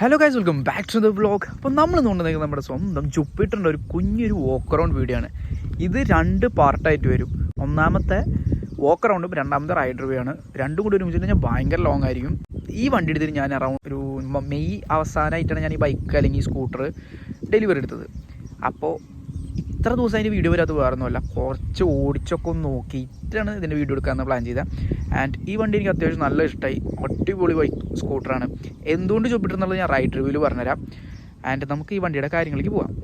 Hello guys welcome back to the blog അപ്പോൾ നമ്മൾ കൊണ്ടുവന്നിരിക്കുന്നത് നമ്മുടെ സ്വന്തം ജുപ്പിറ്ററിന്റെ ഒരു കുഞ്ഞൊരു വോക്ക് റൗണ്ട് വീഡിയോ ആണ്. ഇത് രണ്ട് പാർട്ടായിട്ട് വരും. ഒന്നാമത്തെ വോക്ക് റൗണ്ടും രണ്ടാമത്തെ റൈഡ് റിവ്യൂ ആണ്. രണ്ടും കൂടി ഒരുമിച്ച് കഴിഞ്ഞാൽ ഭയങ്കര ലോങ് ആയിരിക്കും. ഈ വണ്ടി എടുത്തിട്ട് ഞാൻ അറൗണ്ട് ഒരു മെയ് അവസാനമായിട്ടാണ് ഞാൻ ഈ ബൈക്ക് അല്ലെങ്കിൽ സ്കൂട്ടർ ഡെലിവറി എടുത്തത്. അപ്പോൾ ഇത്ര ദിവസം അതിന്റെ വീഡിയോ വരാത്ത വേറൊന്നുമല്ല. കുറച്ച് ഓടിച്ചൊക്കെ ഒന്ന് നോക്കിയിട്ടാണ് ഇതിന്റെ വീഡിയോ എടുക്കാമെന്ന് പ്ലാൻ ചെയ്തത്. ആൻഡ് ഈ വണ്ടി എനിക്ക് അത്യാവശ്യം നല്ല ഇഷ്ടമായി അടിപൊളി ബൈക്ക് സ്കൂട്ടറാണ് എന്തുകൊണ്ട് ജൂപ്പിറ്റർ എന്നുള്ളത് ഞാൻ റൈഡ് റിവ്യൂവിൽ പറഞ്ഞുതരാം. ആൻഡ് നമുക്ക് ഈ വണ്ടിയുടെ കാര്യങ്ങളിലേക്ക് പോകാം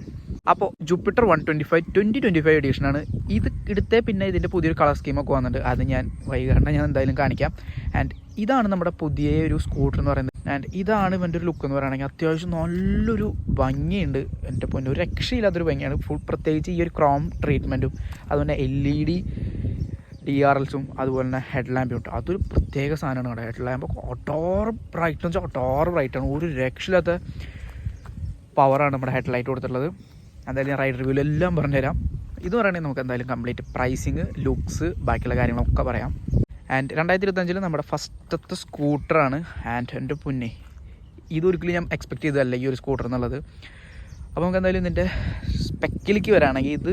അപ്പോൾ Jupiter one twenty five twenty twenty five എഡീഷനാണ് ഇത് എടുത്തേ പിന്നെ ഇതിന്റെ പുതിയൊരു കളർ സ്കീമൊക്കെ വന്നിട്ടുണ്ട്. അത് ഞാൻ വൈകാണ്ട് ഞാൻ എന്തായാലും കാണിക്കാം. ആൻഡ് ഇതാണ് നമ്മുടെ പുതിയ ഒരു സ്കൂട്ടർ എന്ന് പറയുന്നത്. ആൻഡ് ഇതാണ് ഇവന്റെ ഒരു ലുക്ക് എന്ന് പറയുകയാണെങ്കിൽ അത്യാവശ്യം നല്ലൊരു ഭംഗിയുണ്ട്. എന്റെ പൊന്നെ ഒരു രക്ഷയില്ലാത്തൊരു ഭംഗിയാണ്. ഫുൾ പ്രത്യേകിച്ച് ഈ ഒരു ക്രോം ട്രീറ്റ്മെന്റും അതുപോലെ L E D D R എൽസും അതുപോലെ തന്നെ ഹെഡ് ലാമ്പും ഉണ്ട് അതൊരു പ്രത്യേക സാധനമാണ് കേട്ടോ. ഹെഡ് ലാമ്പ് ഒട്ടോറ് ബ്രൈറ്റ് എന്ന് വെച്ചാൽ ഒട്ടോറ് ബ്രൈറ്റാണ് ഒരു രക്ഷയില്ലാത്ത പവറാണ് നമ്മുടെ ഹെഡ് ലൈറ്റ് കൊടുത്തിട്ടുള്ളത്. എന്തായാലും ഞാൻ റൈഡ് റിവ്യൂവിൽ എല്ലാം പറഞ്ഞുതരാം. ഇത് പറയുകയാണെങ്കിൽ നമുക്ക് എന്തായാലും കംപ്ലീറ്റ് പ്രൈസിങ് ലുക്സ് ബാക്കിയുള്ള കാര്യങ്ങളൊക്കെ പറയാം. ആൻഡ് രണ്ടായിരത്തി ഇരുപത്തഞ്ചിൽ നമ്മുടെ ഫസ്റ്റത്തെ സ്കൂട്ടറാണ് ആൻഡ് എന്റെ പുന്നെ. ഇതൊരിക്കലും ഞാൻ എക്സ്പെക്ട് ചെയ്തതല്ല ഈ ഒരു സ്കൂട്ടർ എന്നുള്ളത്. അപ്പോൾ നമുക്ക് എന്തായാലും ഇതിന്റെ സ്പെക്കിലേക്ക് വരാണെങ്കിൽ ഇത്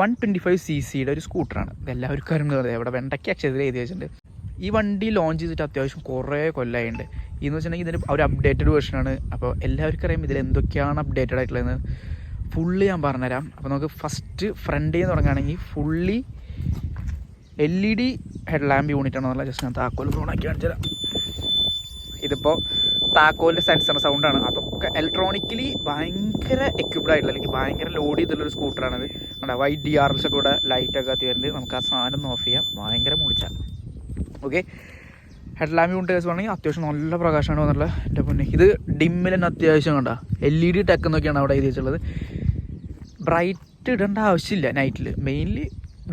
വൺ ട്വന്റി ഫൈവ് സി സിയുടെ ഒരു സ്കൂട്ടറാണ് ഇതെല്ലാവർക്കും അറിയുന്നത് ഇവിടെ വെണ്ടയ്ക്ക് അക്ഷരത്തിൽ എഴുതി വെച്ചിട്ടുണ്ട്. ഈ വണ്ടി ലോഞ്ച് ചെയ്തിട്ട് അത്യാവശ്യം കുറേ കൊല്ലമായിട്ടുണ്ട് ഇന്ന് വെച്ചിട്ടുണ്ടെങ്കിൽ ഇതിന് ഒരു അപ്ഡേറ്റഡ് വേർഷനാണ് അപ്പോൾ എല്ലാവർക്കും അറിയാം ഇതിൽ എന്തൊക്കെയാണ് അപ്ഡേറ്റഡ് ആയിട്ടുള്ളതെന്ന്. ഫുള്ളി ഞാൻ പറഞ്ഞുതരാം. അപ്പോൾ നമുക്ക് ഫസ്റ്റ് ഫ്രണ്ട് നിന്ന് തുടങ്ങുകയാണെങ്കിൽ fully L E D head lamp unit ആണെന്നുള്ള ജസ്റ്റ് ഞാൻ താക്കോൽ ഓണാക്കി കാണിച്ചു തരാം ഇതിപ്പോൾ താക്കോലിന്റെ സെൻസർ സൗണ്ടാണ് അതൊക്കെ ഇലക്ട്രോണിക്കലി ഭയങ്കര എക്യുപ്ഡ് ആയിട്ടുള്ള അല്ലെങ്കിൽ ഭയങ്കര ലോഡ് ചെയ്തിട്ടുള്ളൊരു സ്കൂട്ടറാണ് നമ്മുടെ വൈറ്റ് ഡി ആർ എൽസ് ഒക്കെ ഇവിടെ ലൈറ്റൊക്കെ വരുന്നുണ്ട് നമുക്ക് ആ സാധനം ഒന്ന് ഓഫ് ചെയ്യാം. ഭയങ്കര മുളിച്ചാണ് ഓക്കെ ഹെഡ് ലാമ്പ് കേസ് വേണമെങ്കിൽ അത്യാവശ്യം നല്ല പ്രകാശമാണ് വന്നിട്ടുള്ളത് എന്റെ പൊന്നെ. ഇത് ഡിമ്മിൽ തന്നെ അത്യാവശ്യം കണ്ട. എൽ ഇ ഡി ടെക്കെന്നൊക്കെയാണ് അവിടെ എഴുതി വെച്ചുള്ളത് ബ്രൈറ്റ് ഇടേണ്ട ആവശ്യമില്ല നൈറ്റിൽ മെയിൻലി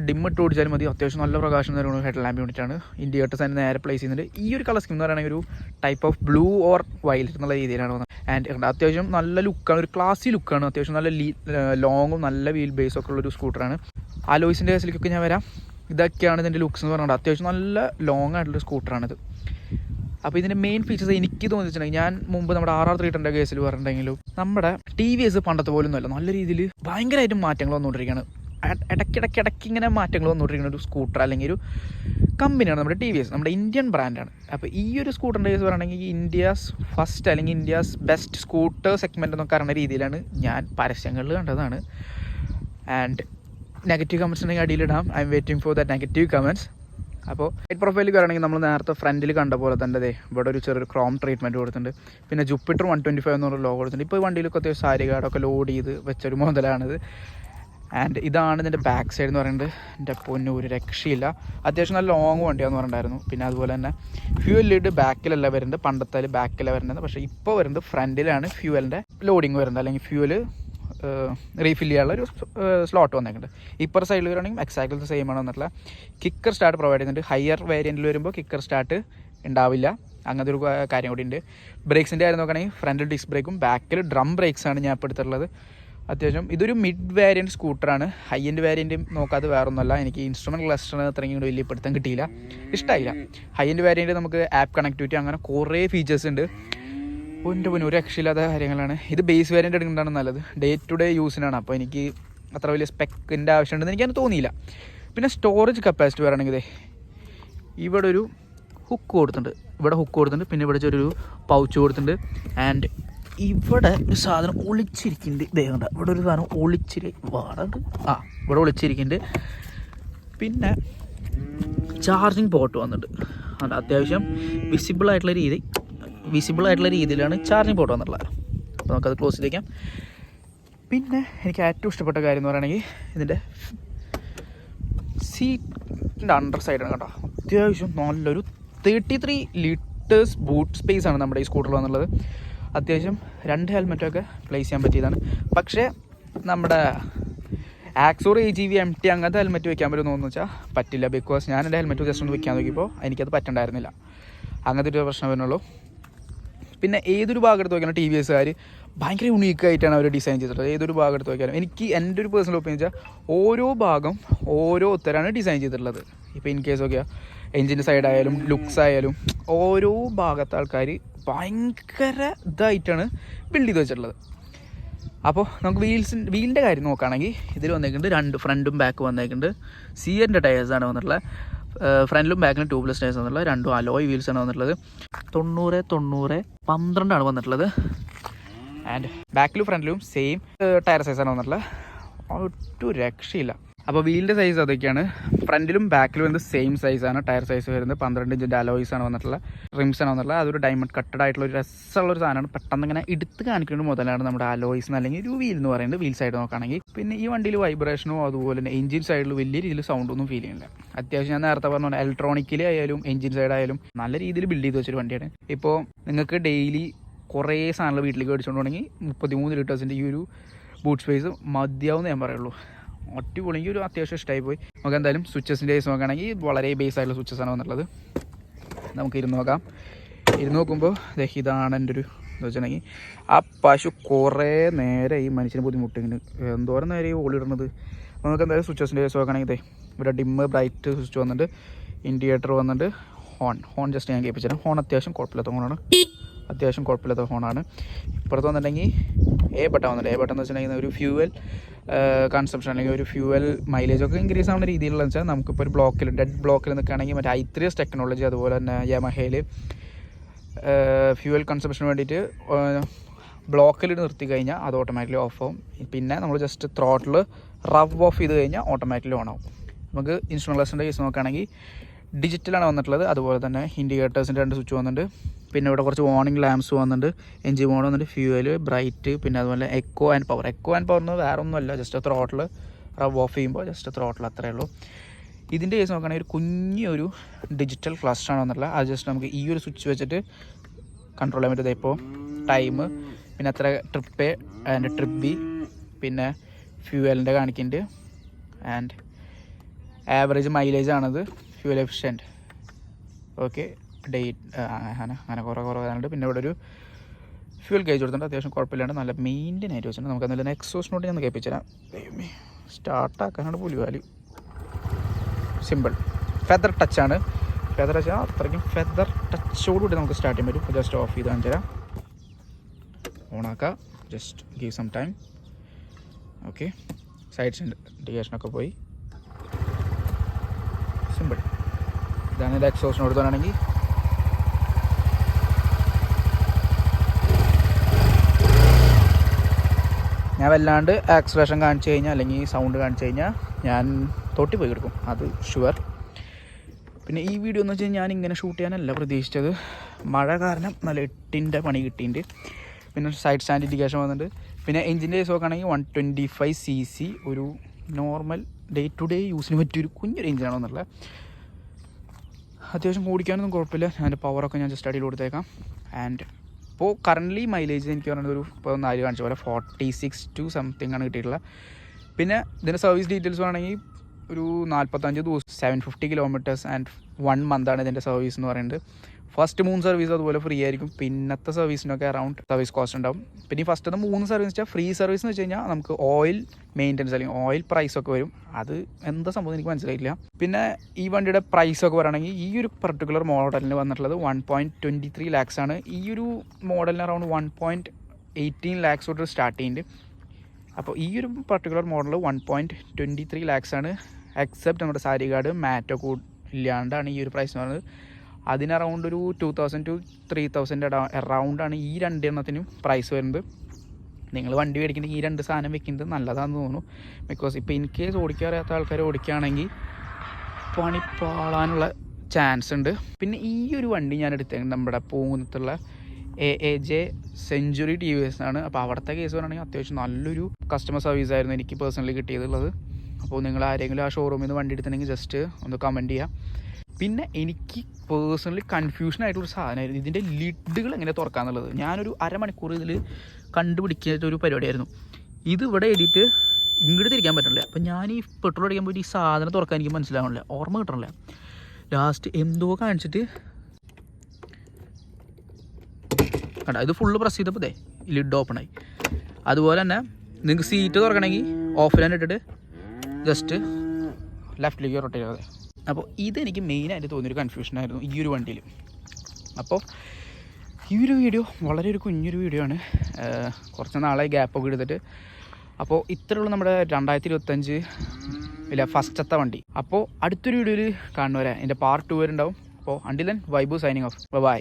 ഡിം ഇട്ട് ഓടിച്ചാലും മതി. അത്യാവശ്യം നല്ല പ്രകാശം തരുന്ന ഹെഡ് ലാമ്പ് യൂണിറ്റ് ആണ്. ഇൻഡിക്കേറ്റേഴ്സ് തന്നെ നേരെ പ്ലേസ് ചെയ്യുന്നുണ്ട്. ഈ ഒരു കളർ സ്കീം എന്ന് പറയുകയാണെങ്കിൽ ഒരു type of blue or violet എന്നുള്ള രീതിയിലാണ് വന്നത്. ആൻഡ് അത്യാവശ്യം നല്ല ലുക്കാണ് ഒരു ക്ലാസി ലുക്കാണ് അത്യാവശ്യം നല്ല ലോങ്ങും നല്ല വീൽ ബേസും ഒക്കെ ഉള്ളൊരു സ്കൂട്ടറാണ് ആലോയ്സിന്റെ കേസിലേക്കൊക്കെ ഞാൻ വരാം. ഇതൊക്കെയാണ് ഇതിന്റെ ലുക്സ് എന്ന് പറഞ്ഞാൽ അത്യാവശ്യം നല്ല ലോങ് ആയിട്ടുള്ള സ്കൂട്ടറാണിത് അപ്പോൾ ഇതിന്റെ മെയിൻ ഫീച്ചേഴ്സ് എനിക്ക് തോന്നിച്ചിട്ടുണ്ടെങ്കിൽ ഞാൻ മുമ്പ് നമ്മുടെ ആർ ആർ ത്രീ ടെന്റെ കേസിൽ പറഞ്ഞിട്ടുണ്ടെങ്കിലും നമ്മുടെ ടി വി എസ് പണ്ടത്തെ പോലൊന്നുമല്ല നല്ല രീതിയിൽ ഭയങ്കരമായിട്ടും മാറ്റങ്ങൾ വന്നുകൊണ്ടിരിക്കുകയാണ്. ഇടയ്ക്കിടയ്ക്ക് ഇടയ്ക്ക് ഇങ്ങനെ മാറ്റങ്ങൾ വന്നുകൊണ്ടിരിക്കുന്ന ഒരു സ്കൂട്ടർ അല്ലെങ്കിൽ ഒരു കമ്പനിയാണ് നമ്മുടെ ടി വി എസ് നമ്മുടെ ഇന്ത്യൻ ബ്രാൻഡാണ് അപ്പോൾ ഈ ഒരു സ്കൂട്ടറിന്റെ കേസ് പറയുകയാണെങ്കിൽ ഇന്ത്യാസ് ഫസ്റ്റ് അല്ലെങ്കിൽ ഇന്ത്യാസ് ബെസ്റ്റ് സ്കൂട്ടർ സെഗ്മെന്റ് എന്നൊക്കെ പറയുന്ന രീതിയിലാണ് ഞാൻ പരസ്യങ്ങളിൽ കണ്ടതാണ്. ആൻഡ് നെഗറ്റീവ് കമൻസ് ഉണ്ടെങ്കിൽ അടിയിലിടാം. I'm waiting for the negative comments അപ്പോൾ ഹെഡ് പ്രൊഫൈലിൽ വരണമെങ്കിൽ നമ്മൾ നേരത്തെ ഫ്രണ്ടിൽ കണ്ട പോലെ തന്നെ ദേ ഇവിടെ ഒരു ചെറിയൊരു ക്രോം ട്രീറ്റ്മെന്റ് കൊടുത്തിട്ടുണ്ട്. പിന്നെ ജുപ്പിറ്റർ വൺ ട്വന്റി ഫൈവ് എന്നുള്ള ലോഗോ കൊടുത്തിട്ടുണ്ട്. ഇപ്പോൾ വണ്ടിയിലൊക്കെ സാരി കാർഡൊക്കെ ലോഡ് ചെയ്ത് വെച്ചൊരു മുതലാണിത് ആൻഡ് ഇതാണ് ഇതിന്റെ ബാക്ക് സൈഡ് എന്ന് പറയുന്നത്. എന്റെ പൊന്നു ഒരു രക്ഷയില്ല. അത്യാവശ്യം നല്ല ലോങ് വണ്ടിയാന്ന് പറഞ്ഞിട്ടുണ്ടായിരുന്നു. പിന്നെ അതുപോലെ തന്നെ ഫ്യൂവൽ ലീഡ് ബാക്കിലല്ല വരുന്നത്. പണ്ടത്തെ ബാക്കിലാണ് വരുന്നത്. പക്ഷേ ഇപ്പോൾ വരുന്നത് ഫ്രണ്ടിലാണ് ഫ്യൂവലിന്റെ ലോഡിങ് വരുന്നത്. അല്ലെങ്കിൽ ഫ്യൂവൽ റീഫിൽ ചെയ്യാനുള്ള ഒരു സ്ലോട്ട് വന്നിട്ടുണ്ട് ഇപ്പർ സൈഡിൽ വരികയാണെങ്കിൽ എക്സാക്ട് സെയിം ആണ് വന്നിട്ടുള്ള കിക്കർ സ്റ്റാർട്ട് പ്രൊവൈഡ് ചെയ്യുന്നുണ്ട്. ഹയർ വേരിയന്റിൽ വരുമ്പോൾ കിക്കർ സ്റ്റാർട്ട് ഉണ്ടാവില്ല. അങ്ങനത്തെ ഒരു കാര്യം കൂടി ഉണ്ട്. ബ്രേക്സിന്റെ കാര്യം നോക്കുകയാണെങ്കിൽ ഫ്രണ്ടിൽ ഡിസ്ക് ബ്രേക്കും ബാക്കിൽ ഡ്രം ബ്രേക്സാണ് ഞാൻ ഇപ്പോൾ എടുത്തിട്ടുള്ളത്. അത്യാവശ്യം. ഇതൊരു മിഡ് വേരിയന്റ് സ്കൂട്ടറാണ് ഹൈ എൻഡ് വേരിയന്റും നോക്കാതെ വേറൊന്നുമല്ല. എനിക്ക് ഇൻസ്ട്രുമെന്റ് ക്ലസ്റ്ററിന് അത്രയും കൂടി വലിയ പിടുത്തം കിട്ടിയില്ല. ഇഷ്ടമായില്ല ഹൈ എൻഡ് വേരിയന്റ് നമുക്ക് ആപ്പ് കണക്ടിവിറ്റി അങ്ങനെ കുറേ ഫീച്ചേഴ്സ് ഉണ്ട്. ഒന്റെ പിന്നെ ഒരു രക്ഷയില്ലാത്ത കാര്യങ്ങളാണ്. ഇത് ബേസ് വേരിയന്റ് എടുക്കുന്നതാണ് നല്ലത്. ഡേ ടു ഡേ യൂസിനാണ് അപ്പോൾ എനിക്ക് അത്ര വലിയ സ്പെക്കിന്റെ ആവശ്യമുണ്ടെന്ന് എനിക്കത് തോന്നിയില്ല. പിന്നെ സ്റ്റോറേജ് കപ്പാസിറ്റി പറയുകയാണെങ്കിൽ ഇവിടെ ഒരു ഹുക്ക് കൊടുത്തിട്ടുണ്ട്. ഇവിടെ ഹുക്ക് കൊടുത്തിട്ടുണ്ട്. പിന്നെ ഇവിടെ ചെറിയൊരു പൗച്ച് കൊടുത്തിട്ടുണ്ട്. ആൻഡ് ഇവിടെ ഒരു സാധനം ഒളിച്ചിരിക്കുന്നുണ്ട്. ദേഹണ്ട ഇവിടെ ഒരു സാധനം ഒളിച്ചിരി വാടുണ്ട് ആ ഇവിടെ ഒളിച്ചിരിക്കുന്നുണ്ട്. പിന്നെ ചാർജിങ് പോർട്ട് വന്നിട്ടുണ്ട്. അത് അത്യാവശ്യം വിസിബിൾ ആയിട്ടുള്ള രീതി വിസിബിൾ ആയിട്ടുള്ള രീതിയിലാണ് ചാർജിങ് പോർട്ട് വന്നിട്ടുള്ളത്. അപ്പോൾ നമുക്കത് ക്ലോസ് ചെയ്തേക്കാം പിന്നെ എനിക്ക് ഏറ്റവും ഇഷ്ടപ്പെട്ട കാര്യം എന്ന് പറയുകയാണെങ്കിൽ ഇതിന്റെ സീറ്റിന്റെ അണ്ടർ സൈഡാണ് കേട്ടോ. അത്യാവശ്യം നല്ലൊരു thirty three litres boot space ആണ് നമ്മുടെ ഈ സ്കൂട്ടറിൽ വന്നുള്ളത് അത്യാവശ്യം രണ്ട് ഹെൽമെറ്റൊക്കെ പ്ലേസ് ചെയ്യാൻ പറ്റിയതാണ്. പക്ഷേ നമ്മുടെ Axor A G V M T അങ്ങനത്തെ ഹെൽമെറ്റ് വെക്കാൻ പറ്റുമോ എന്ന് വെച്ചാൽ പറ്റില്ല. ബിക്കോസ് ഞാൻ എന്റെ ഹെൽമെറ്റ് ജസ്റ്റ് ഒന്ന് വെക്കാൻ നോക്കിയപ്പോൾ എനിക്കത് പറ്റണ്ടായിരുന്നില്ല. അങ്ങനത്തെ ഒരു പ്രശ്നം വരുന്നുള്ളൂ. പിന്നെ ഏതൊരു ഭാഗം എടുത്ത് നോക്കിയാലും ടി വി എസ്സുകാർ ഭയങ്കര യുണീക്ക് ആയിട്ടാണ് അവർ ഡിസൈൻ ചെയ്തിട്ടുള്ളത്. ഏതൊരു ഭാഗം എടുത്ത് നോക്കിയാലും എനിക്ക് എന്റെ ഒരു പേഴ്സണൽ ഒപ്പീനിയൻ വെച്ചാൽ ഓരോ ഭാഗം ഓരോ ഉത്തരാണ് ഡിസൈൻ ചെയ്തിട്ടുള്ളത്. ഇപ്പോൾ ഇൻ കേസ് നോക്കിയാൽ എൻജിന്റെ സൈഡായാലും ലുക്സ് ആയാലും ഓരോ ഭാഗത്തെ ആൾക്കാർ ഭയങ്കര ഇതായിട്ടാണ് ബിൽഡ് ചെയ്ത് വെച്ചിട്ടുള്ളത്. അപ്പോൾ നമുക്ക് വീൽസ് വീലിന്റെ കാര്യം നോക്കുകയാണെങ്കിൽ ഇതിൽ വന്നേക്കുന്നുണ്ട് രണ്ട് ഫ്രണ്ടും ബാക്ക് വന്നേക്കുന്നുണ്ട് സിയറിന്റെ ടയേഴ്സാണ് വന്നിട്ടുള്ളത്. ഫ്രണ്ടിലും ബാക്കിലും ട്യൂബ്ലെസ് ടയേഴ്സ് വന്നിട്ടുള്ളത്. രണ്ടും അലോയ് വീൽസ് ആണ് വന്നിട്ടുള്ളത്. തൊണ്ണൂറ് തൊണ്ണൂറ് പന്ത്രണ്ടാണ് വന്നിട്ടുള്ളത്. ആൻഡ് ബാക്കിലും ഫ്രണ്ടിലും സെയിം ടയർ സൈസാണ് വന്നിട്ടുള്ളത്. ഒട്ടും രക്ഷയില്ല. അപ്പോൾ വീലിന്റെ സൈസ് അതൊക്കെയാണ്. ഫ്രണ്ടിലും ബാക്കിലും വരുന്നത് സെയിം സൈസാണ് ടയർ സൈസ് വരുന്നത് പന്ത്രണ്ട് ഇഞ്ചിന്റെ അലോയ്സാണ് ആണ് വന്നിട്ടുള്ളത് റിംസ് ആണ് വന്നിട്ടുള്ളത് അതൊരു ഡയമണ്ട് കട്ടഡ് ആയിട്ടുള്ള ഒരു രസമുള്ള ഒരു സാധനമാണ്. പെട്ടെന്ന് ഇങ്ങനെ എടുത്ത് കാണിക്കുന്നത് മുതലാണ് നമ്മുടെ അലോയ്സ് അല്ലെങ്കിൽ ഒരു വീൽ എന്ന് പറയുന്നത് വീൽ സൈഡ് നോക്കുകയാണെങ്കിൽ. പിന്നെ ഈ വണ്ടിയിൽ വൈബ്രേഷനോ അതുപോലെ തന്നെ എഞ്ചിൻ സൈഡിൽ വലിയ രീതിയിൽ സൗണ്ട് ഒന്നും ഫീൽ ചെയ്യുന്നില്ല. അത്യാവശ്യം ഞാൻ നേരത്തെ പറഞ്ഞ പോലെ ഇലക്ട്രോണിക്കലി ആയാലും എഞ്ചിൻ സൈഡ് ആയാലും നല്ല രീതിയിൽ ബിൽഡ് ചെയ്ത് വെച്ചൊരു വണ്ടിയാണ്. ഇപ്പോൾ നിങ്ങൾക്ക് ഡെയിലി കുറേ സാധനങ്ങൾ വീട്ടിലേക്ക് മേടിച്ചുകൊണ്ടുണ്ടെങ്കിൽ മുപ്പത്തിമൂന്ന് ലിറ്റേഴ്സിന്റെ ഈ ഒരു ബൂട്ട് സ്പേസ് മതിയാവുമെന്ന് ഞാൻ പറയുള്ളൂ. അടിപൊളിയെങ്കിൽ ഒരു അത്യാവശ്യം ഇഷ്ടമായി പോയി. നമുക്ക് എന്തായാലും സ്വിച്ചസിന്റെ കേസ് നോക്കുകയാണെങ്കിൽ വളരെ ബേസ് ആയിട്ടുള്ള സ്വിച്ചസ് ആണ് വന്നിട്ടുള്ളത്. നമുക്ക് ഇരുന്ന് നോക്കാം. ഇരുന്ന് നോക്കുമ്പോൾ ഇതാണ് എന്റെ ഒരു എന്ന് വെച്ചിട്ടുണ്ടെങ്കിൽ. ആ പശു കുറേ നേരെ ഈ മനുഷ്യന് ബുദ്ധിമുട്ടിങ്ങനെ എന്തോരം നേരെ ഈ ഓളിടുന്നത് അപ്പോൾ നമുക്ക് എന്തായാലും സ്വിച്ചസിന്റെ കേസ് നോക്കുകയാണെങ്കിൽ ഇതേ ഇവിടെ ഡിമ്മ് ബ്രൈറ്റ് സ്വിച്ച് വന്നിട്ട് ഇൻഡിക്കേറ്റർ വന്നിട്ട് ഹോൺ. ഹോൺ ജസ്റ്റ് ഞാൻ കേൾപ്പിച്ചു ഹോൺ അത്യാവശ്യം കുഴപ്പമില്ലാത്ത ഹോണാണ്. അത്യാവശ്യം കുഴപ്പമില്ലാത്ത ഹോണാണ്. ഇപ്പുറത്ത് വന്നിട്ടുണ്ടെങ്കിൽ എ ബട്ടൺ വന്നിട്ട് എ ബട്ടൺ എന്ന് വെച്ചിട്ടുണ്ടെങ്കിൽ ഒരു ഫ്യൂവൽ കൺസംഷൻ അല്ലെങ്കിൽ ഒരു ഫ്യൂവൽ മൈലേജ് ഒക്കെ ഇൻക്രീസ് ആവുന്ന രീതിയിലുള്ള വെച്ചാൽ നമുക്കിപ്പോൾ ഒരു ബ്ലോക്കിൽ ഡെഡ് ബ്ലോക്കിൽ നിൽക്കുകയാണെങ്കിൽ മറ്റേ ഐത്രിയസ് ടെക്നോളജി അതുപോലെ തന്നെ യമഹയിൽ ഫ്യൂവൽ കൺസംഷന് വേണ്ടിയിട്ട് ബ്ലോക്കിൽ നിർത്തി കഴിഞ്ഞാൽ അത് ഓട്ടോമാറ്റിക്കലി ഓഫ് ആവും. പിന്നെ നമ്മൾ ജസ്റ്റ് ത്രോട്ടിൽ റവ് ഓഫ് ചെയ്ത് കഴിഞ്ഞാൽ ഓട്ടോമാറ്റിക്കലി ഓൺ ആവും. നമുക്ക് ഇൻസ്ട്രുമെന്റേഴ്സിന്റെ കേസ് നോക്കുകയാണെങ്കിൽ ഡിജിറ്റലാണ് വന്നിട്ടുള്ളത്. അതുപോലെ തന്നെ ഇൻഡിക്കേറ്റേഴ്സിന്റെ രണ്ട് സ്വിച്ച് വന്നിട്ടുണ്ട്. പിന്നെ ഇവിടെ കുറച്ച് വാർണിംഗ് ലാംപ്സ് വന്നിട്ടുണ്ട്. എൻജിൻ മോഡ് വന്നിട്ട് ഫ്യൂവൽ ബ്രൈറ്റ് പിന്നെ അതുപോലെ eco and power eco and power എന്ന് വേറെ ഒന്നുമല്ല ജസ്റ്റ് ത്രോട്ടിൽ റബ് ഓഫ് ചെയ്യുമ്പോൾ ജസ്റ്റ് ത്രോട്ടിൽ അത്രയേ ഉള്ളൂ. ഇതിന്റെ കേസ് നോക്കുകയാണെങ്കിൽ ഒരു കുഞ്ഞൊരു ഡിജിറ്റൽ ക്ലസ്റ്ററാണ് വന്നിട്ടുള്ളത്. അത് ജസ്റ്റ് നമുക്ക് ഈ ഒരു സ്വിച്ച് വെച്ചിട്ട് കൺട്രോൾ ചെയ്യാൻ പറ്റുന്നത് ഇപ്പോൾ ടൈം പിന്നെ അത്ര ട്രിപ്പ് ആൻഡ് ട്രിപ്പ് ബി പിന്നെ ഫ്യൂവലിന്റെ കാണിക്കുന്നുണ്ട്. ആൻഡ് ആവറേജ് മൈലേജ് ആണത് ഫ്യൂവൽ എഫിഷ്യന്റ് ഓക്കെ ഡേറ്റ് അങ്ങനെ അങ്ങനെ കുറേ കുറേ വരാനുണ്ട്. പിന്നെ ഇവിടെ ഒരു ഫ്യൂൽ ഗേജ് കൊടുത്തിട്ടുണ്ട്. അത്യാവശ്യം കുഴപ്പമില്ലാണ്ട് നല്ല മെയിന്റെയിൻ ആയിട്ട് വെച്ചിട്ടുണ്ട്. നമുക്ക് അതിൽ എക്സോസിനോട്ട് ഞാൻ കേൾപ്പിച്ചു തരാം സ്റ്റാർട്ടാക്കാനാണ് പുലി വാലി. സിമ്പിൾ ഫെദർ ടച്ചാണ് ഫെദർ ടച്ച് അത്രയ്ക്കും ഫെദർ ടച്ചോടുകൂടി നമുക്ക് സ്റ്റാർട്ട് ചെയ്യാൻ പറ്റും. ജസ്റ്റ് ഓഫ് ചെയ്ത് കാണിച്ചു തരാം ഓണാക്കാം just give some time okay sides ഇൻഡിക്കേഷനൊക്കെ പോയി. സിമ്പിൾ ഇതാണ് എന്റെ എക്സോസിന് കൊടുത്താണെങ്കിൽ ഞാൻ വല്ലാണ്ട് ആക്സലേഷൻ കാണിച്ചു കഴിഞ്ഞാൽ അല്ലെങ്കിൽ സൗണ്ട് കാണിച്ചു കഴിഞ്ഞാൽ ഞാൻ തൊട്ടി പോയി കിടക്കും. അത് ഷുവർ പിന്നെ ഈ വീഡിയോ എന്ന് വെച്ച് കഴിഞ്ഞാൽ ഞാൻ ഇങ്ങനെ ഷൂട്ട് ചെയ്യാനല്ല പ്രതീക്ഷിച്ചത്. മഴ കാരണം നല്ല എട്ടിന്റെ പണി കിട്ടിയിട്ടുണ്ട്. പിന്നെ സൈഡ് സ്റ്റാൻഡ് ഇൻഡിക്കേഷൻ വന്നിട്ടുണ്ട്. പിന്നെ എഞ്ചിന്റെ കേസ് നോക്കുകയാണെങ്കിൽ one twenty five C C ഒരു നോർമൽ ഡേ ടു ഡേ യൂസിന് പറ്റിയൊരു കുഞ്ഞൊരു എഞ്ചിനാണോ എന്നുള്ളത് അത്യാവശ്യം ഓടിക്കാനൊന്നും കുഴപ്പമില്ല. അതിന്റെ പവറൊക്കെ ഞാൻ ജസ്റ്റ് അടിയിൽ കൊടുത്തേക്കാം. ആൻഡ് ഇപ്പോൾ കറന്റ്ലി മൈലേജ് എനിക്ക് പറയുന്നത് ഒരു ഇപ്പോൾ നാല് കാണിച്ച. പോലെ ഫോർട്ടി സിക്സ് ടു സംതിങ് ആണ് കിട്ടിയിട്ടുള്ളത്. പിന്നെ ഇതിന്റെ സർവീസ് ഡീറ്റെയിൽസ് ആണെങ്കിൽ ഒരു നാൽപ്പത്തഞ്ച് ദിവസം seven fifty kilometres and one മന്താണ് ഇതിന്റെ സർവീസ് എന്ന് പറയുന്നത്. ഫസ്റ്റ് മൂന്ന് സർവീസ് അതുപോലെ ഫ്രീ ആയിരിക്കും. പിന്നത്തെ സർവീസിനൊക്കെ അറൗണ്ട് സർവീസ് കോസ്റ്റ് ഉണ്ടാവും. പിന്നെ ഈ ഫസ്റ്റത്തെ മൂന്ന് സർവീസ് വെച്ചാൽ ഫ്രീ സർവീസ് എന്ന് വെച്ച് കഴിഞ്ഞാൽ നമുക്ക് ഓയിൽ മെയിന്റനൻസ് അല്ലെങ്കിൽ ഓയിൽ പ്രൈസ് ഒക്കെ വരും. അത് എന്താ സംഭവം എനിക്ക് മനസ്സിലായില്ല പിന്നെ ഈ വണ്ടിയുടെ പ്രൈസ് ഒക്കെ പറയുകയാണെങ്കിൽ ഈ ഒരു പർട്ടിക്കുലർ മോഡലിന് വന്നിട്ടുള്ളത് one point twenty three lakhs ആണ്. ഈ ഒരു മോഡലിന് around one point eighteen lakhs തൊട്ട് സ്റ്റാർട്ട് ചെയ്യുന്നുണ്ട് അപ്പോൾ ഈ ഒരു particular model one point twenty three lakhs ആണ്. എക്സെപ്റ്റ് നമ്മുടെ സാരി കാർഡ് മാറ്റോ കൂ ഇല്ലാണ്ടാണ് ഈ ഒരു പ്രൈസ് എന്ന് പറയുന്നത്. അതിന് അറൗണ്ട് ഒരു two thousand two three thousand അറൗണ്ടാണ് ഈ രണ്ട് രണ്ടെണ്ണത്തിനും പ്രൈസ് വരുന്നത്. നിങ്ങൾ വണ്ടി മേടിക്കുന്ന ഈ രണ്ട് സാധനം വെക്കുന്നത് നല്ലതാണെന്ന് തോന്നുന്നു. ബിക്കോസ് ഇപ്പോൾ ഇൻ കേസ് ഓടിക്കാൻ അറിയാത്ത ആൾക്കാർ ഓടിക്കുകയാണെങ്കിൽ പണി പാളാനുള്ള ചാൻസ് ഉണ്ട്. പിന്നെ ഈ ഒരു വണ്ടി ഞാൻ എടുത്തേക്കുന്നത് നമ്മുടെ പൂങ്കുന്നത്തുള്ള A A J century T V S ആണ്. അപ്പോൾ അവിടുത്തെ കേസ് പറയുകയാണെങ്കിൽ അത്യാവശ്യം നല്ലൊരു കസ്റ്റമർ സർവീസ് ആയിരുന്നു എനിക്ക് പേഴ്സണലി കിട്ടിയതുള്ളത് അപ്പോൾ നിങ്ങൾ ആരെങ്കിലും ആ ഷോറൂമിൽ നിന്ന് വണ്ടി എടുത്തിട്ടുണ്ടെങ്കിൽ ജസ്റ്റ് ഒന്ന് കമന്റ് ചെയ്യാം. പിന്നെ എനിക്ക് പേഴ്സണലി കൺഫ്യൂഷൻ ആയിട്ടുള്ള സാധനമായിരുന്നു. ഇതിന്റെ ലിഡുകൾ എങ്ങനെ തുറക്കാന്നുള്ളത്. ഞാനൊരു അരമണിക്കൂർ ഇതിൽ കണ്ടുപിടിക്കുന്ന ഒരു പരിപാടിയായിരുന്നു. ഇത് ഇവിടെ എഴുതിയിട്ട് ഇങ്ങോട്ട് തിരിക്കാൻ പറ്റണില്ല. അപ്പം ഞാൻ ഈ പെട്രോൾ അടിക്കാൻ പോയിട്ട് ഈ സാധനം തുറക്കാൻ എനിക്ക് മനസ്സിലാവണില്ല. ഓർമ്മ കിട്ടണില്ല. ലാസ്റ്റ് എന്തോ കാണിച്ചിട്ട് കണ്ട? ഇത് ഫുള്ള് പ്രസ് ചെയ്തപ്പോൾ ദേ ലിഡ് ഓപ്പൺ ആയി. അതുപോലെ തന്നെ നിങ്ങൾക്ക് സീറ്റ് തുറക്കണമെങ്കിൽ ഓഫിലാണ് ഇട്ടിട്ട് ജസ്റ്റ് ലെഫ്റ്റിലേക്ക് റൊട്ടേറ്റ് ചെയ്താൽ അപ്പോൾ ഇതെനിക്ക് മെയിനായിട്ട് തോന്നിയൊരു കൺഫ്യൂഷനായിരുന്നു ഈ ഒരു വണ്ടിയിൽ. അപ്പോൾ ഈ ഒരു വീഡിയോ വളരെ ഒരു കുഞ്ഞൊരു വീഡിയോ ആണ്. കുറച്ച് നാളായി ഗ്യാപ്പൊക്കെ എടുത്തിട്ട്. അപ്പോൾ ഇത്രയുള്ള നമ്മുടെ രണ്ടായിരത്തി ഇരുപത്തഞ്ച് ഇല്ല ഫസ്റ്റത്തെ വണ്ടി. അപ്പോൾ അടുത്തൊരു വീഡിയോയിൽ കാണുന്നവരെ എന്റെ പാർട്ട് ടു വരുണ്ടാവും അപ്പോൾ until then vibe signing off bye